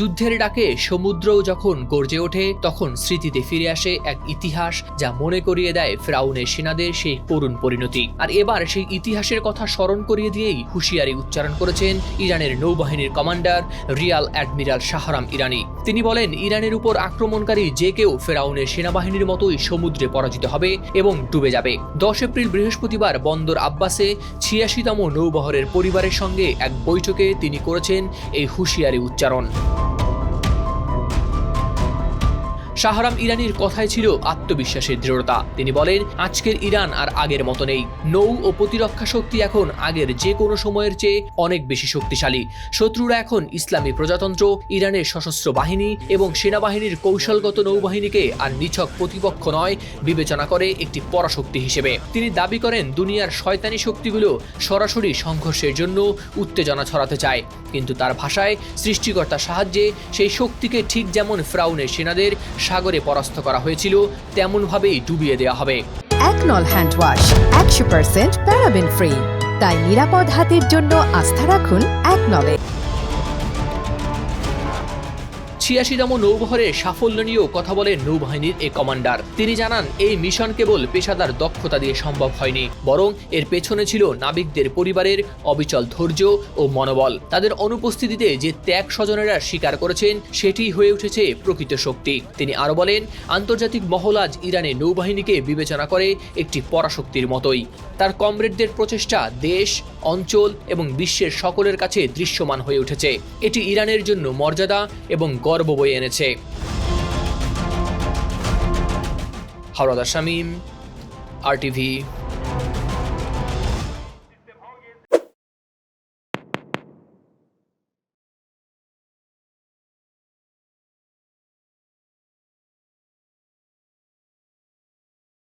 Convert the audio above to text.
যুদ্ধের ডাকে সমুদ্রও যখন গর্জে ওঠে, তখন স্মৃতিতে ফিরে আসে এক ইতিহাস যা মনে করিয়ে দেয় ফেরাউনের সেনাদের সেই করুণ পরিণতি। আর এবার সেই ইতিহাসের কথা স্মরণ করিয়ে দিয়েই হুঁশিয়ারি উচ্চারণ করেছেন ইরানের নৌবাহিনীর commander rear admiral Shahram Irani. তিনি বলেন, ইরানের উপর আক্রমণকারী যে কেউ ফেরাউনের সেনাবাহিনীর মতোই সমুদ্রে পরাজিত হবে এবং ডুবে যাবে। দশ এপ্রিল বৃহস্পতিবার বন্দর আব্বাসে ছিয়াশিতম নৌবহরের পরিবারের সঙ্গে এক বৈঠকে তিনি করেছেন এই হুঁশিয়ারি উচ্চারণ। শাহরাম ইরানির কথায় ছিল আত্মবিশ্বাসের দৃঢ়তা। তিনি বলেন, আজকের ইরান আর আগের মতো নেই। নৌ ও প্রতিরক্ষা শক্তি এখন আগের যে কোনো সময়ের চেয়ে অনেক বেশি শক্তিশালী। শত্রুরা এখন ইসলামী প্রজাতন্ত্র, ইরানের সশস্ত্র বাহিনী এবং সেনাবাহিনীর কৌশলগত নৌবাহিনীকে আর নিছক প্রতিপক্ষ নয়, বিবেচনা করে একটি পরাশক্তি হিসেবে। তিনি দাবি করেন, দুনিয়ার শয়তানি শক্তিগুলো সরাসরি সংঘর্ষের জন্য উত্তেজনা ছড়াতে চায়। কিন্তু তার ভাষায় সৃষ্টিকর্তার সাহায্যে সেই শক্তিকে ঠিক যেমন ফ্রাউনের সেনাদের সাগরে পরাস্ত করা হয়েছিল, তেমনভাবেই ডুবিয়ে দেওয়া হবে। একনল হ্যান্ড ওয়াশ, একশো পার্সেন্ট প্যারাবেন ফ্রি। তাই নিরাপদ হাতের জন্য আস্থা রাখুন একনলে ছিয়াশিতম নৌবহরের সাফল্য নিয়েও কথা বলেন নৌবাহিনীর এ কমান্ডার। তিনি জানান, এই মিশন কেবল পেশাদার দক্ষতা দিয়ে সম্ভব হয়নি, বরং এর পেছনে ছিল নাবিকদের পরিবারের অবিচল ধৈর্য ও মনোবল। তাদের অনুপস্থিতিতে যে ত্যাগ স্বজনেরা স্বীকার করেছেন, সেটি হয়ে উঠেছে প্রকৃত শক্তি। তিনি আরও বলেন, আন্তর্জাতিক মহল আজ ইরানের নৌবাহিনীকে বিবেচনা করে একটি পরাশক্তির মতোই। তার কমরেডদের প্রচেষ্টা দেশ অঞ্চল এবং বিশ্বের সকলের কাছে দৃশ্যমান হয়ে উঠেছে। এটি ইরানের জন্য মর্যাদা এবং গর্ব বয়ে এনেছে। হাওড়াদা শামীম আর টিভি